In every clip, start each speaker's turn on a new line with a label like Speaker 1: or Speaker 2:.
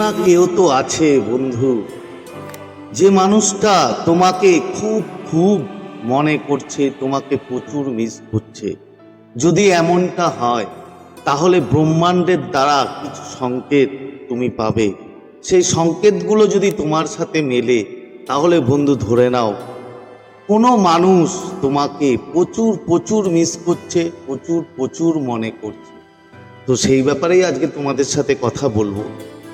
Speaker 1: না কেউ তো আছে, বন্ধু। যে মানুষটা তোমাকে খুব খুব মনে করছে, তোমাকে প্রচুর মিস করছে। যদি এমনটা হয়, তাহলে ব্রহ্মাণ্ডের দ্বারা কিছু সংকেত তুমি পাবে। সেই সংকেতগুলো যদি তোমার সাথে মেলে, তাহলে বন্ধু ধরে নাও। কোনো মানুষ তোমাকে প্রচুর প্রচুর মিস করছে, প্রচুর প্রচুর মনে করছে। তো সেই ব্যাপারেই আজকে তোমাদের সাথে কথা বলব।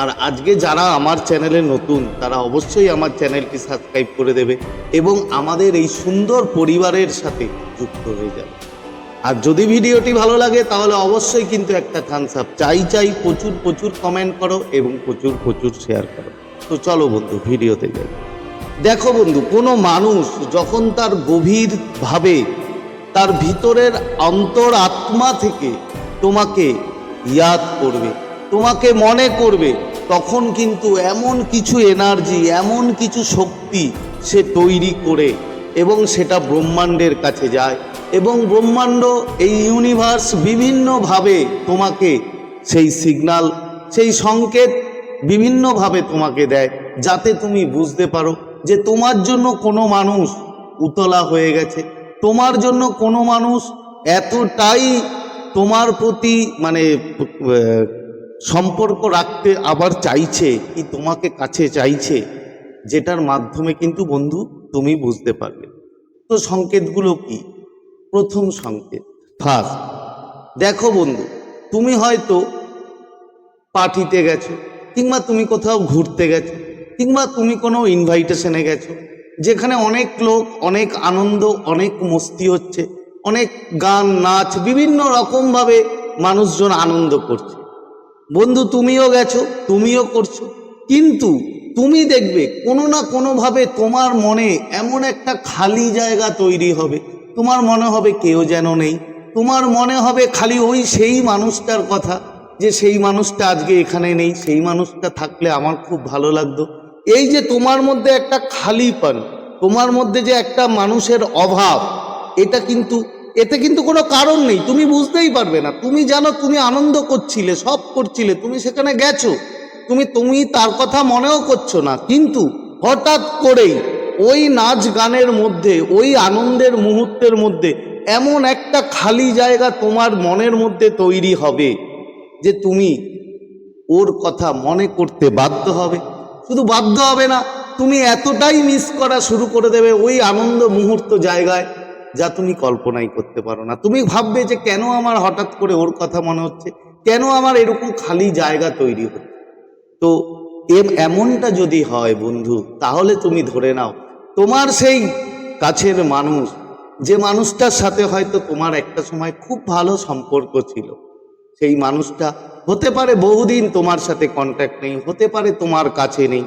Speaker 1: আর আজকে যারা আমার চ্যানেলে নতুন, তারা অবশ্যই আমার চ্যানেলটি সাবস্ক্রাইব করে দেবে এবং আমাদের এই সুন্দর পরিবারের সাথে যুক্ত হয়ে যাবে। আর যদি ভিডিওটি ভালো লাগে, তাহলে অবশ্যই কিন্তু একটা থামস আপ চাই চাই প্রচুর প্রচুর কমেন্ট করো এবং প্রচুর প্রচুর শেয়ার করো। তো চলো বন্ধু, ভিডিওতে যাই। দেখো বন্ধু, কোনো মানুষ যখন তার গভীরভাবে তার ভিতরের অন্তর আত্মা থেকে তোমাকে ইয়াদ করবে তোমাকে মনে করবে, তখন কিন্তু এমন কিছু এনার্জি এমন কিছু শক্তি সে তৈরি করে এবং সেটা ব্রহ্মাণ্ডের কাছে যায় এবং ব্রহ্মাণ্ড এই ইউনিভার্স বিভিন্নভাবে তোমাকে সেই সিগনাল সেই সংকেত বিভিন্নভাবে তোমাকে দেয়, যাতে তুমি বুঝতে পারো যে তোমার জন্য কোনো মানুষ উতলা হয়ে গেছে, তোমার জন্য কোনো মানুষ এতটাই তোমার প্রতি মানে সম্পর্ক রাখতে আবার চাইছে, কি তোমাকে কাছে চাইছে, যেটার মাধ্যমে কিন্তু বন্ধু তুমি বুঝতে পারবে। তো সংকেতগুলো কি? প্রথম সংকেত। ফার্স্ট দেখো বন্ধু, তুমি হয়তো পার্টিতে গেছো, কিংবা তুমি কোথাও ঘুরতে গেছো, কিংবা তুমি কোনো ইনভাইটেশনে গেছো, যেখানে অনেক লোক, অনেক আনন্দ, অনেক মস্তি হচ্ছে, অনেক গান, নাচ, বিভিন্ন রকমভাবে মানুষজন আনন্দ করছে। বন্ধু, তুমিও গেছো, তুমিও করছ। কিন্তু তুমি দেখবে কোনো না কোনোভাবে তোমার মনে এমন একটা খালি জায়গা তৈরি হবে। তোমার মনে হবে কেউ যেন নেই। তোমার মনে হবে খালি ওই সেই মানুষটার কথা, যে সেই মানুষটা আজকে এখানে নেই, সেই মানুষটা থাকলে আমার খুব ভালো লাগতো। এই যে তোমার মধ্যে একটা খালিপন, তোমার মধ্যে যে একটা মানুষের অভাব, এটা কিন্তু এতে কিন্তু কোনো কারণ নেই, তুমি বুঝতেই পারবে না। তুমি জানো তুমি আনন্দ করছিলে, সব করছিলে, তুমি সেখানে গেছো। তুমি তুমি তার কথা মনেও করছ না। কিন্তু হঠাৎ করেই ওই নাচ গানের মধ্যে, ওই আনন্দের মুহূর্তের মধ্যে এমন একটা খালি জায়গা তোমার মনের মধ্যে তৈরি হবে যে তুমি ওর কথা মনে করতে বাধ্য হবে। শুধু বাধ্য হবে না, তুমি এতটাই মিস করা শুরু করে দেবে ওই আনন্দ মুহূর্ত জায়গায়। যা তুমি কল্পনাই করতে পারো না। তুমি ভাববে যে কেন আমার হঠাৎ করে ওর কথা মনে হচ্ছে? কেন আমার এরকম খালি জায়গা তৈরি হচ্ছে? তো এমনটা যদি হয় বন্ধু, তাহলে তুমি ধরে নাও, তোমার সেই কাছের মানুষ, যে মানুষটার সাথে হয়তো তোমার একটা সময় খুব ভালো সম্পর্ক ছিল, সেই মানুষটা হতে পারে বহুদিন তোমার সাথে কন্ট্যাক্ট নেই, হতে পারে তোমার কাছে নেই,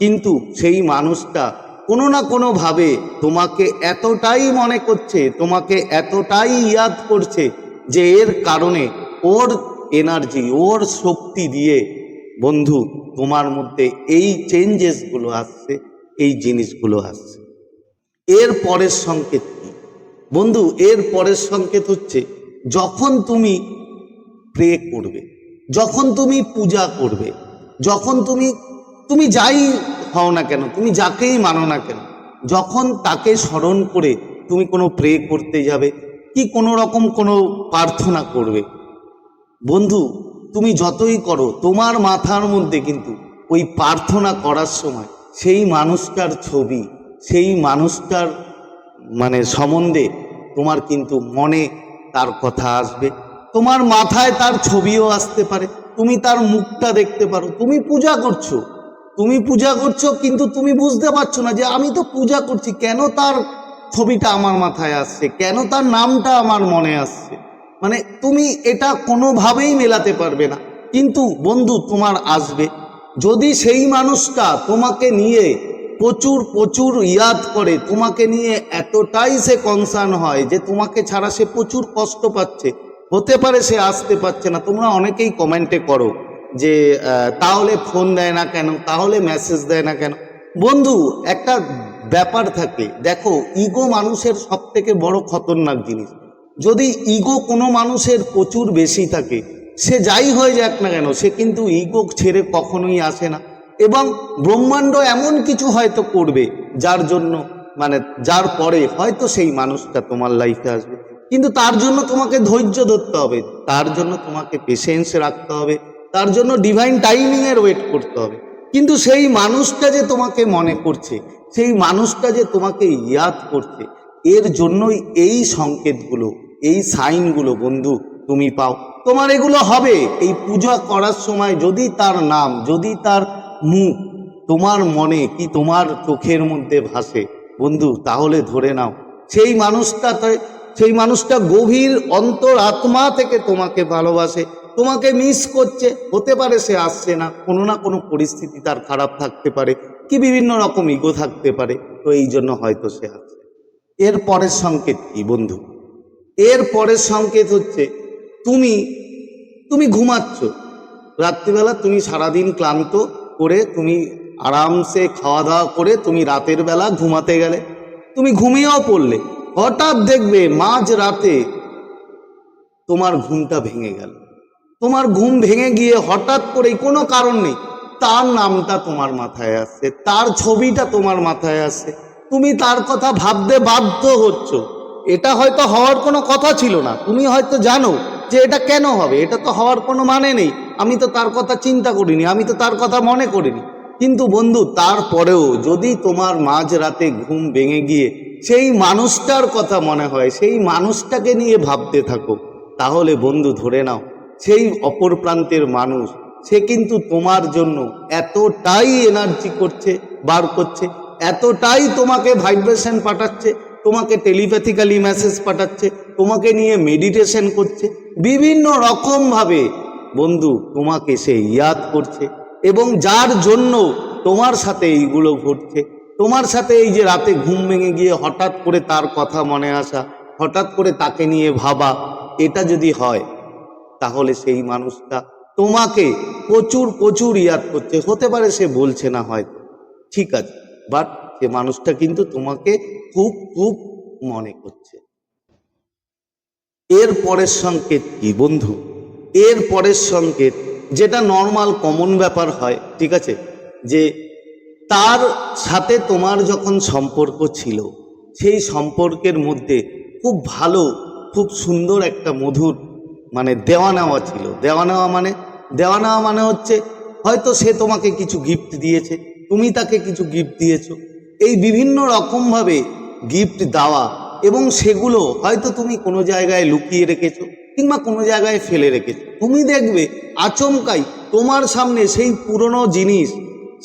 Speaker 1: কিন্তু সেই মানুষটা কোনো না কোনোভাবে তোমাকে এতটাই মনে করছে, তোমাকে এতটাই ইয়াদ করছে যে এর কারণে ওর এনার্জি ওর শক্তি দিয়ে বন্ধু তোমার মধ্যে এই চেঞ্জেসগুলো আসছে, এই জিনিসগুলো আসছে। এর পরের সংকেত কি? বন্ধু, এর পরের সংকেত হচ্ছে যখন তুমি প্রে করবে, যখন তুমি পূজা করবে, যখন তুমি তুমি যাই হও না কেন? তুমি যাকেই মানো না কেন? যখন তাকে স্মরণ করে তুমি কোনো প্রে করতে যাবে, কি কোনো রকম কোনো প্রার্থনা করবে? বন্ধু, তুমি যতই করো, তোমার মাথার মধ্যে কিন্তু ওই প্রার্থনা করার সময় সেই মানুষটার ছবি, সেই মানুষটার মানে সম্বন্ধে তোমার কিন্তু মনে তার কথা আসবে। তোমার মাথায় তার ছবিও আসতে পারে, তুমি তার মুখটা দেখতে পারো, তুমি পূজা করছ। তুমি পূজা করছ, কিন্তু তুমি বুঝতে পারছ না যে আমি তো পূজা করছি। কেন তার ছবিটা আমার মাথায় আসছে? কেন তার নামটা আমার মনে আসছে? মানে তুমি এটা কোনোভাবেই মেলাতে পারবে না। কিন্তু বন্ধু, তোমার আসবে। যদি সেই মানুষটা তোমাকে নিয়ে প্রচুর প্রচুর ইয়াদ করে, তোমাকে নিয়ে এতটাই সে কনসার্ন হয় যে তোমাকে ছাড়া সে প্রচুর কষ্ট পাচ্ছে, হতে পারে সে আসতে পারছে না, তোমরা অনেকেই কমেন্টে করো। যে তাহলে ফোন দেয় না কেন? তাহলে মেসেজ দেয় না কেন? বন্ধু, একটা ব্যাপার থাকে। দেখো ইগো মানুষের সব থেকে বড় খতরনাক জিনিস। যদি ইগো কোনো মানুষের প্রচুর বেশি থাকে, সে যাই হয়ে যাক না কেন, সে কিন্তু ইগো ছেড়ে কখনোই আসে না। এবং ব্রহ্মাণ্ড এমন কিছু হয়তো করবে, যার জন্য মানে যার পরে হয়তো সেই মানুষটা তোমার লাইফে আসবে। কিন্তু তার জন্য তোমাকে ধৈর্য ধরতে হবে, তার জন্য তোমাকে পেশেন্স রাখতে হবে। তার জন্য ডিভাইন টাইমিং এর ওয়েট করতে হবে। কিন্তু সেই মানুষটা যে তোমাকে মনে করছে, সেই মানুষটা যে তোমাকে ইয়াদ করছে, এর জন্যই এই সংকেতগুলো, এই সাইনগুলো বন্ধু তুমি পাও। তোমার এগুলো হবে। এই পূজা করার সময় যদি তার নাম, যদি তার মুখ তোমার মনে কি তোমার চোখের মধ্যে ভাসে, বন্ধু তাহলে ধরে নাও। সেই মানুষটাতে সেই মানুষটা গভীর অন্তর আত্মা থেকে তোমাকে ভালোবাসে। তোমাকে মিস করছে। হতে পারে সে আসছে না, কোনো না কোনো পরিস্থিতি তার খারাপ থাকতে পারে, কি বিভিন্ন রকম ইগো থাকতে পারে, তো এই জন্য হয়তো সে আসছে। এর পরের সংকেত কি বন্ধু? এর পরের সংকেত হচ্ছে, তুমি তুমি ঘুমাচ্ছ। রাত্রিবেলা তুমি সারাদিন ক্লান্ত করে তুমি আরামসে খাওয়া দাওয়া করে তুমি রাতের বেলা ঘুমাতে গেলে, তুমি ঘুমিয়েও পড়লে। হঠাৎ দেখবে মাঝ রাতে তোমার ঘুমটা ভেঙে গেল। তোমার ঘুম ভেঙে গিয়ে হঠাৎ করেই কোনো কারণ নেই। তার নামটা তোমার মাথায় আসছে তার ছবিটা তোমার মাথায় আসছে তুমি তার কথা ভাবতে বাধ্য হচ্ছ। এটা হয়তো হওয়ার কোনো কথা ছিল না। তুমি হয়তো জানো যে এটা কেন হবে। এটা তো হওয়ার কোনো মানে নেই। আমি তো তার কথা চিন্তা করিনি, আমি তো তার কথা মনে করিনি। কিন্তু বন্ধু, তারপরেও যদি তোমার মাঝ রাতে ঘুম ভেঙে গিয়ে সেই মানুষটার কথা মনে হয়, সেই মানুষটাকে নিয়ে ভাবতে থাকো, তাহলে বন্ধু ধরে নাও সেই অপর প্রান্তের মানুষ, সে কিন্তু তোমার জন্য এতটাই এনার্জি করছে, বার করছে, এতটাই তোমাকে ভাইব্রেশন পাঠাচ্ছে, তোমাকে টেলিপ্যাথিক্যালি মেসেজ পাঠাচ্ছে, তোমাকে নিয়ে মেডিটেশন করছে, বিভিন্ন রকমভাবে। বন্ধু, তোমাকে সে ইয়াদ করছে এবং যার জন্য তোমার সাথে এইগুলো ঘটছে, তোমার সাথে এই যে রাতে ঘুম ভেঙে গিয়ে হঠাৎ করে তার কথা মনে আসা, হঠাৎ করে তাকে নিয়ে ভাবা, এটা যদি হয় তাহলে সেই মানুষটা তোমাকে প্রচুর প্রচুর ইয়াদ করছে। হতে পারে সে বলছে না হয়তো। ঠিক আছে। বাট সে মানুষটা কিন্তু তোমাকে খুব খুব মনে করছে। এর পরের সংকেত কি বন্ধু? এর পরের সংকেত, যেটা নর্মাল কমন ব্যাপার হয়, ঠিক আছে? যে তার সাথে তোমার যখন সম্পর্ক ছিল, সেই সম্পর্কের মধ্যে খুব ভালো, খুব সুন্দর একটা মধুর মানে দেওয়া নেওয়া ছিল। দেওয়া নেওয়া মানে দেওয়া নেওয়া মানে হচ্ছে, হয়তো সে তোমাকে কিছু গিফট দিয়েছে, তুমি তাকে কিছু গিফট দিয়েছ। এই বিভিন্ন রকমভাবে গিফট দেওয়া এবং সেগুলো হয়তো তুমি কোনো জায়গায় লুকিয়ে রেখেছো কিংবা কোনো জায়গায় ফেলে রেখেছো। তুমি দেখবে আচমকাই তোমার সামনে সেই পুরনো জিনিস,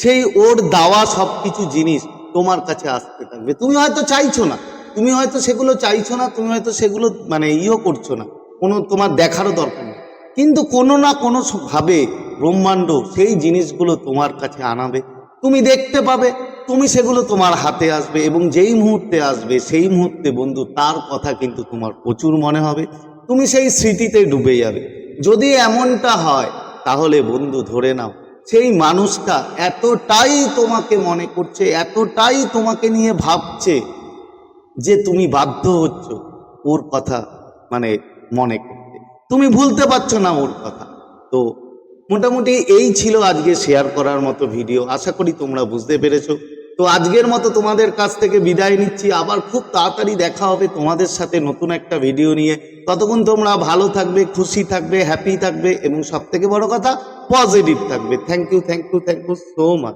Speaker 1: সেই ওর দাওয়া সব কিছু জিনিস তোমার কাছে আসতে থাকবে। তুমি হয়তো চাইছো না, তুমি হয়তো সেগুলো চাইছো না, তুমি হয়তো সেগুলো মানে ইও করছ না। কোনো তোমার দেখারও দরকার নেই। কিন্তু কোনো না কোনো ভাবে ব্রহ্মাণ্ড সেই জিনিসগুলো তোমার কাছে আনাবে। তুমি দেখতে পাবে, তুমি সেগুলো তোমার হাতে আসবে এবং যেই মুহূর্তে আসবে সেই মুহূর্তে বন্ধু, তার কথা কিন্তু তোমার প্রচুর মনে হবে। তুমি সেই স্মৃতিতে ডুবে যাবে। যদি এমনটা হয়, তাহলে বন্ধু ধরে নাও, সেই মানুষটা এতটাই তোমাকে মনে করছে, এতটাই তোমাকে নিয়ে ভাবছে যে তুমি বাধ্য হচ্ছ ওর কথা মানে মনে করতে। তুমি ভুলতে পারছ না ওর কথা। তো মোটামুটি এই ছিল আজকে শেয়ার করার মতো ভিডিও আশা করি তোমরা বুঝতে পেরেছ। তো আজকের মতো তোমাদের কাছ থেকে বিদায় নিচ্ছি। আবার খুব তাড়াতাড়ি দেখা হবে তোমাদের সাথে নতুন একটা ভিডিও নিয়ে। ততক্ষণ তোমরা ভালো থাকবে, খুশি থাকবে হ্যাপি থাকবে এবং সব থেকে বড় কথা পজিটিভ থাকবে। Thank you thank you thank you so much